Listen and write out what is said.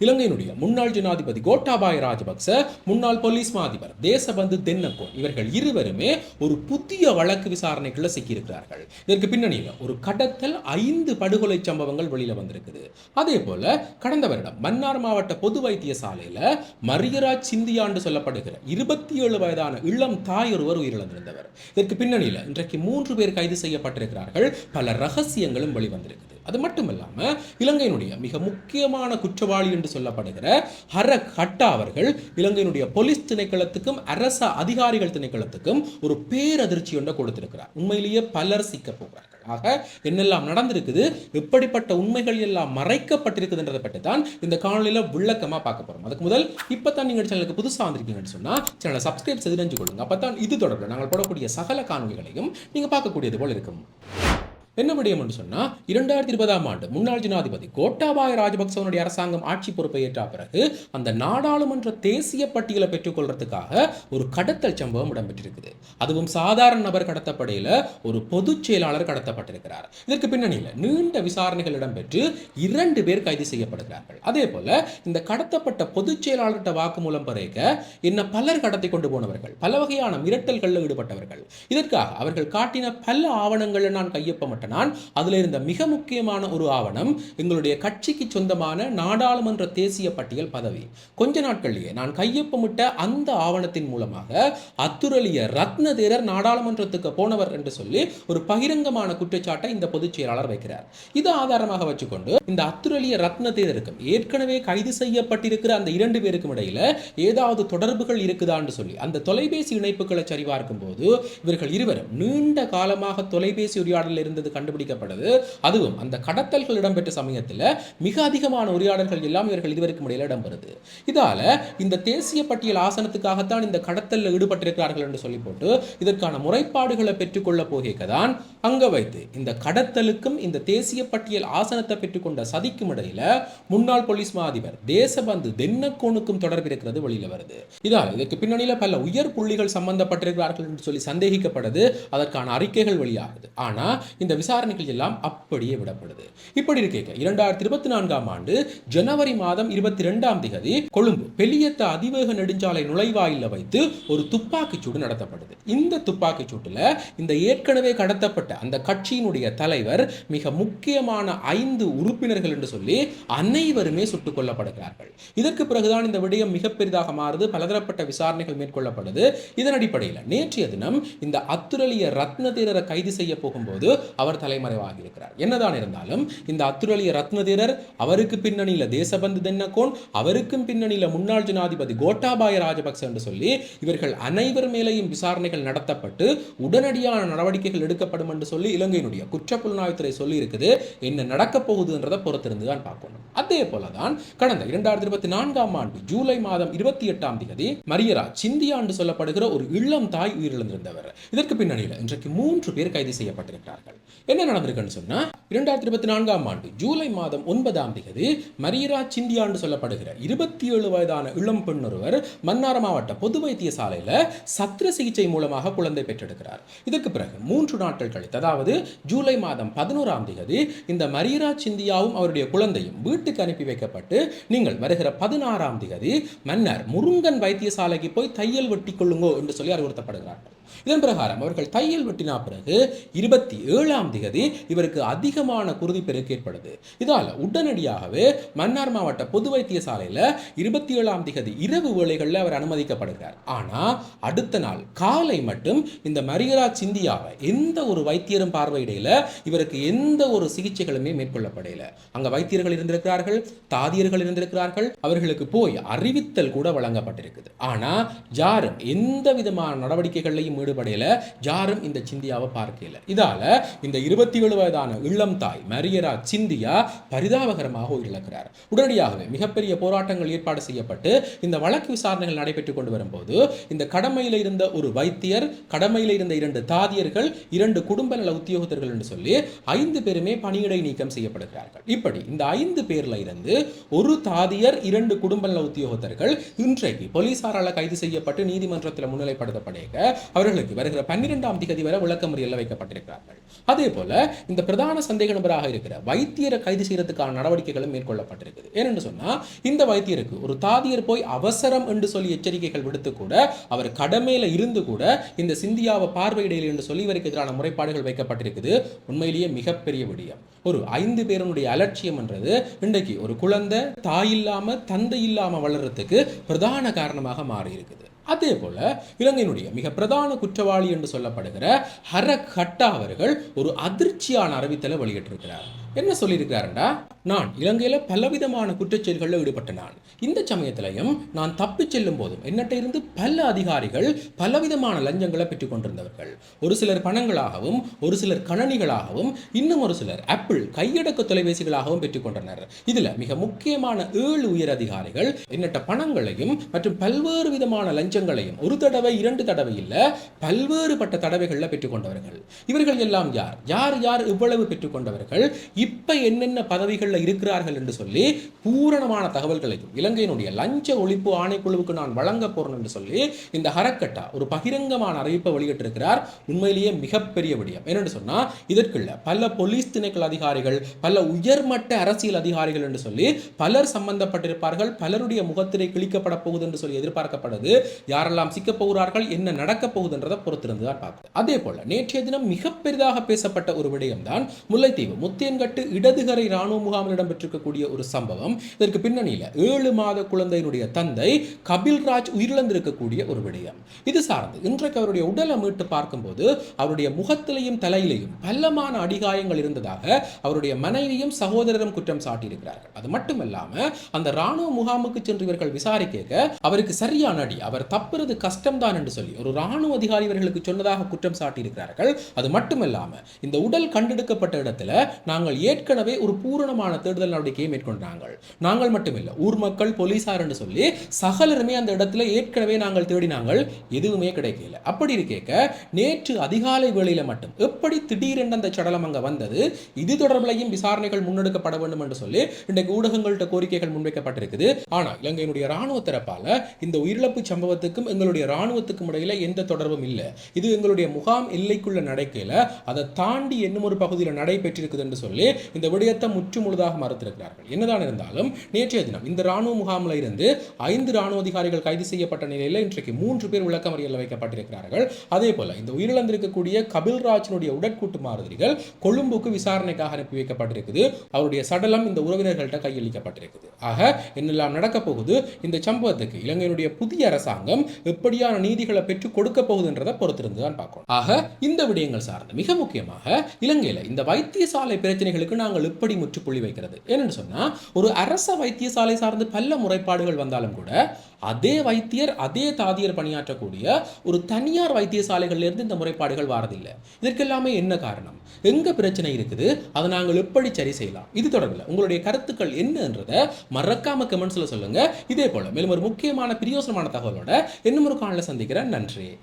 இலங்கையினுடைய முன்னாள் ஜனாதிபதி கோட்டாபாய ராஜபக்ச முன்னாள் போலீஸ் மாதிபர் தேசபந்து தென்னக்கோன் இவர்கள் இருவருமே ஒரு புதிய வழக்கு விசாரணைக்குள்ள சிக்கியிருக்கிறார்கள். இதற்கு பின்னணியில் ஒரு கடத்தல் ஐந்து படுகொலை சம்பவங்கள் வெளியில வந்திருக்குது. அதே போல கடந்த வருடம் மன்னார் மாவட்ட பொது வைத்தியசாலையில மரியராஜ் சிந்தியாண்டு சொல்லப்படுகிற இருபத்தி ஏழு வயதான இளம் தாய் ஒருவர் உயிரிழந்திருந்தவர். இதற்கு பின்னணியில் இன்றைக்கு மூன்று பேர் கைது செய்யப்பட்டிருக்கிறார்கள். பல ரகசியங்களும் வெளிவந்திருக்குது. அது மட்டும் இல்லாமல் இலங்கையினுடைய மிக முக்கியமான குற்றவாளி என்று சொல்லப்படுகிற ஹர ஹட்டா அவர்கள் இலங்கையினுடைய போலீஸ் திணைக்களத்துக்கும் அரச அதிகாரிகள் திணைக்களத்துக்கும் ஒரு பேரதிர்ச்சி ஒன்றை கொடுத்திருக்கிறார். உண்மையிலேயே பலர் சிக்க போகிறார்கள். ஆக என்னெல்லாம் நடந்திருக்குது எப்படிப்பட்ட உண்மைகள் எல்லாம் மறைக்கப்பட்டிருக்குதுன்றதை பற்றி தான் இந்த காணொலியில் விளக்கமாக பார்க்க போகிறோம் அதுக்கு முதல் இப்போ தான் நீங்கள் சேனலுக்கு புதுசாக வந்திருக்கீங்கன்னு சொன்னால் சேனலை சப்ஸ்கிரைப் செய்து தெரிஞ்சு கொள்ளுங்க அப்போ தான் இது தொடர்பில் நாங்கள் போடக்கூடிய சகல காணொலிகளையும் நீங்கள் பார்க்கக்கூடியது போல் இருக்கும். என்ன விடயம் என்று சொன்னா இரண்டாயிரத்தி இருபதாம் ஆண்டு முன்னாள் ஜனாதிபதி கோட்டாபாய ராஜபக்சவனுடைய அரசாங்கம் ஆட்சி பொறுப்பை ஏற்ற பிறகு அந்த நாடாளுமன்ற தேசிய பட்டியலை பெற்றுக்கொள்றதுக்காக ஒரு கடத்தல் சம்பவம் இடம்பெற்றிருக்குது. அதுவும் சாதாரண நபர் கடத்தப்படையில் ஒரு பொதுச் செயலாளர் கடத்தப்பட்டிருக்கிறார். இதற்கு பின்னணியில் நீண்ட விசாரணைகள் இடம்பெற்று இரண்டு பேர் கைது செய்யப்படுகிறார்கள். அதே போல இந்த கடத்தப்பட்ட பொதுச் செயலாளர்கிட்ட வாக்குமூலம் பிறக்க என்ன பலர் கடத்தி கொண்டு போனவர்கள் பல வகையான மிரட்டல்களில் ஈடுபட்டவர்கள். இதற்காக அவர்கள் காட்டின பல ஆவணங்களை நான் கையொப்பமிட்ட விளக்கினான் அதில் இருந்த மிக முக்கியமான ஒரு ஆவணம் எங்களுடைய கட்சிக்கு சொந்தமான நாடாளுமன்ற தேசிய பட்டியல் பதவி. கொஞ்ச நாட்களிலேயே நான் கையொப்பமிட்ட அந்த ஆவணத்தின் மூலமாக அத்துரலிய ரத்ன தேரர் நாடாளுமன்றத்துக்கு போனவர் என்று சொல்லி ஒரு பகிரங்கமான குற்றச்சாட்டை இந்த பொதுச் செயலாளர் வைக்கிறார். இது ஆதாரமாக வச்சுக்கொண்டு இந்த அத்துரலிய ரத்ன தேரருக்கும் ஏற்கனவே கைது செய்யப்பட்டிருக்கிற அந்த இரண்டு பேருக்கும் இடையில ஏதாவது தொடர்புகள் இருக்குதான்னு சொல்லி அந்த தொலைபேசி இணைப்புகளை சரிபார்க்கும் போது இவர்கள் இருவரும் நீண்ட காலமாக தொலைபேசி உரையாடலில் இருந்தது கண்டுபிடிக்கப்படுது அதுவும் அந்த கடத்தல்கள் இடம்பெற்ற சமயத்தில் மிக அதிகமான உரையாடல்கள் எல்லாம் இவர்கள் இதுவரைக்கும் இடையில இடம்பெறுது. இதால இந்த தேசிய பட்டியல் ஆசனத்துக்காகத்தான் இந்த கடத்தலில் ஈடுபட்டிருக்கிறார்கள் என்று சொல்லி போட்டு இதற்கான முறைப்பாடுகளை பெற்றுக்கொள்ள போகதான் அங்க வைத்து இந்த கடத்தலுக்கும் இந்த தேசிய பட்டியல் ஆசனத்தை பெற்றுக்கொண்ட சதிக்கும் இடையில முன்னாள் போலீஸ் மா அதிபர் தேசபந்து தென்னக்கோனுக்கும் தொடர்பு இருக்கிறது வெளியில வருது. இதால் இதற்கு பின்னணியில் பல உயர் புள்ளிகள் சம்பந்தப்பட்டிருக்கிறார்கள் என்று சொல்லி சந்தேகிக்கப்படுது அதற்கான அறிக்கைகள் வெளியாகுது. ஆனா இந்த விசாரணைகள் எல்லாம் அப்படியே விடப்படுது. இப்படி இருக்க இரண்டாயிரத்தி இருபத்தி நான்காம் ஆண்டு ஜனவரி மாதம் இருபத்தி ரெண்டாம் திகதி கொழும்பு பெலியத்த அதிவேக நெடுஞ்சாலை நுழைவாயில வைத்து ஒரு துப்பாக்கிச் சூடு நடத்தப்படுது. இந்த துப்பாக்கிச் சூட்டில் இந்த ஏற்கனவே கடத்தப்பட்ட அந்த கட்சியினுடைய தலைவர் மிக முக்கியமான ஐந்து உறுப்பினர்கள் என்று சொல்லி அனைவருமே சுட்டுக் கொல்லப்படுகிறார்கள். இதற்கு பிறகுதான் இந்த விடயம் மிக பெரிதாக மாறுது பலதரப்பட்ட விசாரணைகள் மேற்கொள்ளப்படுது. இதன் அடிப்படையில் நேற்றைய தினம் இந்த அத்துரலிய ரத்ன தேரரை கைது செய்ய போகும்போது அவர் தலைமறைவாகி இருக்கிறார் என்னதான் இருந்தாலும் இந்த அத்துரலிய ரத்னதிரர் அவருக்கு பின்னணியில் தேசபந்து தென்னகோன் அவருக்கும் பின்னணியில் முன்னாள் ஜனாதிபதி கோட்டாபாய ராஜபக்ச என்று சொல்லி இவர்கள் அனைவர் மேலேயும் விசாரணைகள் நடத்தப்பட்டு உடனடியான நடவடிக்கைகள் எடுக்கப்படும் என்று சொல்லி இலங்கையினுடைய குற்றப்புலனாய்வுத்துறை சொல்லி இருக்குது என்ன நடக்கப் போகுதுன்றதை பொறுத்திருந்து தான் பார்க்கணும். அதே போலதான் கடந்த இரண்டாயிரத்தி இருபத்தி நான்காம் ஆண்டு ஜூலை மாதம் இருபத்தி எட்டாம் தேதி மரியரா சிந்தியா என்று சொல்லப்படுகிற ஒரு இளம் தாய் உயிரிழந்திருந்தவர். இதற்கு பின்னணியில் இன்றைக்கு மூன்று பேர் கைது செய்யப்பட்டிருக்கிறார்கள். என்ன நடந்திருக்குன்னு சொன்னா இரண்டாயிரத்தி இருபத்தி நான்காம் ஆண்டு ஜூலை மாதம் ஒன்பதாம் தேதி மரியரா சிந்தியா என்று சொல்லப்படுகிற இருபத்தி ஏழு வயதான இளம் பெண் ஒருவர் மன்னார் மாவட்ட பொது வைத்தியசாலையில சத்திர சிகிச்சை மூலமாக குழந்தை பெற்றெடுக்கிறார். இதற்கு பிறகு மூன்று நாட்கள் கழித்து அதாவது ஜூலை மாதம் பதினோராம் தேதி இந்த மரியரா சிந்தியாவும் அவருடைய குழந்தையும் வீட்டுக்கு அனுப்பி வைக்கப்பட்டு நீங்கள் வருகிற பதினாறாம் தேதி மன்னர் முருங்கன் வைத்தியசாலைக்கு போய் தையல் வெட்டி கொள்ளுங்கோ என்று சொல்லி அறிவுறுத்தப்படுகிறார்கள். இதன் பிரகாரம் அவர்கள் தையல் வெட்டினா பிறகு இருபத்தி ஏழாம் திகதி இவருக்கு அதிகமான குருதி பெருக்கு ஏற்படுது. இதால் உடனடியாகவே மன்னார் மாவட்ட பொது வைத்தியசாலையில் இருபத்தி ஏழாம் திகதி இரவு வேளைகளில் அவர் அனுமதிக்கப்படுகிறார். ஆனால் அடுத்த நாள் காலை மட்டும் இந்த மரியரா சிந்தியாவை எந்த ஒரு வைத்தியரும் பார்வையிடையில இவருக்கு எந்த ஒரு சிகிச்சைகளுமே மேற்கொள்ளப்படையில. அங்க வைத்தியர்கள் இருந்திருக்கிறார்கள் தாதியர்கள் இருந்திருக்கிறார்கள் அவர்களுக்கு போய் அறிவித்தல் கூட வழங்கப்பட்டிருக்குது. ஆனா யாரும் எந்த விதமான நடவடிக்கைகளையும் ஈடுபடையில யாரும் இந்த சிந்தியாவை பார்க்கல இதால இந்த இருபத்தி ஏழு வயதான இளம் தாய் மரியரா சிந்தியா பரிதாபகரமாக உயிரிழக்கிறார். உடனடியாகவே மிகப்பெரிய போராட்டங்கள் ஏற்பாடு செய்யப்பட்டு இந்த வழக்கு விசாரணைகள் நடைபெற்றுக் கொண்டு வரும்போது இந்த கடமையில் இருந்த ஒரு வைத்தியர் கடமையில் இருந்த இரண்டு தாதியர்கள் இரண்டு குடும்ப நல உத்தியோகத்தர்கள் என்று சொல்லி ஐந்து பேருமே பணியிடை நீக்கம் செய்யப்படுகிறார்கள். இப்படி இந்த ஐந்து பேர்ல இருந்து ஒரு தாதியர் இரண்டு குடும்ப நல உத்தியோகத்தர்கள் இன்றைக்கு போலீசாரால் கைது செய்யப்பட்டு நீதிமன்றத்தில் முன்னிலைப்படுத்தப்படுக அவர் அவர்களுக்கு வருகிற பன்னிரெண்டாம் திகதி வரை விளக்கமறியல்ல வைக்கப்பட்டிருக்கிறார்கள். அதே போல இந்த பிரதான சந்தேக நபராக இருக்கிற வைத்தியரை கைது செய்யறதுக்கான நடவடிக்கைகளும் மேற்கொள்ளப்பட்டிருக்குது. ஏனென்று சொன்னா இந்த வைத்தியருக்கு ஒரு தாதியர் போய் அவசரம் என்று சொல்லி எச்சரிக்கைகள் விடுத்து கூட அவர் கடமையில இருந்து கூட இந்த சிந்தியாவை பார்வையிடையில் என்று சொல்லி இவருக்கு எதிரான முறைப்பாடுகள் வைக்கப்பட்டிருக்குது. உண்மையிலேயே மிகப்பெரிய விடயம். ஒரு ஐந்து பேருடைய அலட்சியம் என்றது இன்றைக்கு ஒரு குழந்தை தாய் இல்லாம தந்தை இல்லாம வளர்றதுக்கு பிரதான காரணமாக மாறி இருக்குது அதே போல இலங்கையினுடைய மிக பிரதான குற்றவாளி என்று சொல்லப்படுகிற ஹர ஹட்டா அவர்கள் ஒரு அதிர்ச்சியான அறிவித்தலை வெளியிட்டிருக்கிறார். என்ன சொல்லியிருக்கிறாருண்டா? நான் இலங்கையில் பலவிதமான குற்றச்செயல்களில் ஈடுபட்ட நான். இந்த சமயத்திலையும் நான் தப்பிச் செல்லும் போதும் என்னட்ட இருந்து பல அதிகாரிகள் பலவிதமான லஞ்சங்களை பெற்றுக் கொண்டிருந்தவர்கள். ஒரு சிலர் பணங்களாகவும் ஒரு சிலர் கணனிகளாகவும் இன்னும் ஒரு சிலர் ஆப்பிள் கையடக்க தொலைபேசிகளாகவும் பெற்றுக்கொண்டனர் இதில் மிக முக்கியமான ஏழு உயர் அதிகாரிகள் என்னட்ட பணங்களையும் மற்றும் பல்வேறு விதமான லஞ்சங்களையும் ஒரு தடவை இரண்டு தடவை இல்லை பல்வேறுபட்ட தடவைகளில் பெற்றுக்கொண்டவர்கள் இவர்கள் எல்லாம் யார்? யார் யார் இவ்வளவு பெற்றுக்கொண்டவர்கள் இப்ப என்னென்ன பதவிகளில் இருக்கிறார்கள் என்று சொல்லி பூரணமான தகவல்களையும் இலங்கையினுடைய லஞ்ச ஒழிப்பு ஆணைக்குழுவுக்கு நான் வழங்க போறேன் என்று சொல்லி இந்த ஹரக்கட்டா ஒரு பகிரங்கமான அறிவிப்பை வெளியிட்டிருக்கிறார். உண்மையிலேயே மிகப்பெரிய விடயம். என்னென்னு சொன்னால் இதற்குள்ள பல போலீஸ் திணைக்கள் அதிகாரிகள் பல உயர்மட்ட அரசியல் அதிகாரிகள் என்று சொல்லி பலர் சம்பந்தப்பட்டிருப்பார்கள். பலருடைய முகத்திரை கிழிக்கப்பட போகுது என்று சொல்லி எதிர்பார்க்கப்படுது. யாரெல்லாம் சிக்கப் போகிறார்கள் என்ன நடக்கப் போகுதுன்றதை பொறுத்திருந்து தான் பார்க்குது அதே போல நேற்றைய தினம் மிக பெரிதாக பேசப்பட்ட ஒரு விடயம்தான் முல்லைத்தீவு. முத்தியன்கட்டு இடதுகரை ராணுவ முகாமில் இடம்பெற்றிருக்கக்கூடிய ஒரு சம்பவம். இதற்கு பின்னணியில் ஏழு மாத குழந்தையினுடைய தந்தை கபில்ராஜ் உயிரிழந்திருக்கக்கூடிய ஒரு விடயம். இது சார்ந்து இன்றைக்கு அவருடைய உடலை மீட்டு பார்க்கும்போது அவருடைய முகத்திலையும் தலையிலையும் பல்லமான அடிகாயங்கள் இருந்ததாக அவருடைய மனைவியும் சகோதரரும் குற்றம் சாட்டியிருக்கிறார்கள். அது மட்டுமல்லாம அந்த ராணுவ முகாமுக்கு சென்று இவர்கள் விசாரிக்க அவருக்கு சரியான அடி அவர் தப்புறது கஷ்டம்தான் என்று சொல்லி ஒரு ராணுவ அதிகாரி இவர்களுக்கு சொன்னதாக குற்றம் சாட்டியிருக்கிறார்கள். அது மட்டுமல்லாம இந்த உடல் கண்டெடுக்கப்பட்ட இடத்துல நாங்கள் ஏற்கனவே ஒரு பூரணமான தேடுதல் நடவடிக்கையை மேற்கொண்டாங்க நாங்கள் மட்டுமில்லை ஊர் மக்கள் போலீசார் என்று சொல்லி சகலருமே அந்த இடத்துல ஏற்கனவே நாங்கள் தேடினாங்கள் எதுவுமே கிடைக்கல. அப்படி இருக்க நேற்று அதிகாலை வேளையில மட்டும் எப்படி திடீரென்று அந்த சடலம் அங்க வந்தது இது தொடர்பிலையும் விசாரணைகள் முன்னெடுக்கப்பட வேண்டும் என்று சொல்லி இன்றைக்கு ஊடகங்கள்ட்ட கோரிக்கைகள் முன்வைக்கப்பட்டிருக்குது. ஆனா இலங்கையினுடைய ராணுவ தரப்பால இந்த உயிரிழப்பு சம்பவத்துக்கும் எங்களுடைய ராணுவத்துக்கும் இடையில எந்த தொடர்பும் இல்லை. இது எங்களுடைய முகாம் எல்லைக்குள்ள நடக்கையில அதை தாண்டி என்னும் ஒரு பகுதியில் நடைபெற்றிருக்குது என்று சொல்லி இந்த விடயத்தை முற்று முழுதாக மறுத்திருக்கிறார்கள். என்னதான் இருந்தாலும் நேற்றைய தினம் இந்த ராணுவ முகாமில் இருந்து ஐந்து ராணுவ அதிகாரிகள் கைது செய்யப்பட்ட நிலையில் இன்றைக்கு மூன்று பேர் விளக்கமறியல் வைக்கப்பட்டிருக்கிறார்கள். அதே போல இந்த உயிரிழந்திருக்கக்கூடிய கபில்ராஜனுடைய உடற்கூட்டு மாறுதிகள் கொழும்புக்கு விசாரணைக்காக அனுப்பி வைக்கப்பட்டிருக்குது. அவருடைய சடலம் இந்த உறவினர்கள்ட்ட கையளிக்கப்பட்டிருக்குது. ஆக என்னெல்லாம் நடக்க போகுது? இந்த சம்பவத்துக்கு இலங்கையினுடைய புதிய அரசாங்கம் எப்படியான நீதிகளை பெற்று கொடுக்க போகுதுன்றதை பொறுத்திருந்து தான் பார்க்கணும். ஆக இந்த விடயங்கள் சார்ந்து மிக முக்கியமாக இலங்கையில் இந்த வைத்தியசாலை பிரச்சனைகள் பிரச்சனைகளுக்கு நாங்கள் எப்படி முற்றுப்புள்ளி வைக்கிறது. ஏன்னு சொன்னா ஒரு அரச வைத்தியசாலை சார்ந்து பல முறைப்பாடுகள் வந்தாலும் கூட அதே வைத்தியர் அதே தாதியர் பணியாற்றக்கூடிய ஒரு தனியார் வைத்தியசாலைகள்ல இருந்து இந்த முறைப்பாடுகள் வாரதில்லை. இதற்கெல்லாமே என்ன காரணம்? எங்க பிரச்சனை இருக்குது? அதை நாங்கள் எப்படி சரி செய்யலாம். இது தொடர்பில் உங்களுடைய கருத்துக்கள் என்னன்றதை மறக்காம கமெண்ட்ஸில் சொல்லுங்க. இதே போல மேலும் ஒரு முக்கியமான பிரியோசனமான தகவலோட இன்னும் ஒரு காணல சந்திக்கிறேன். நன்றி.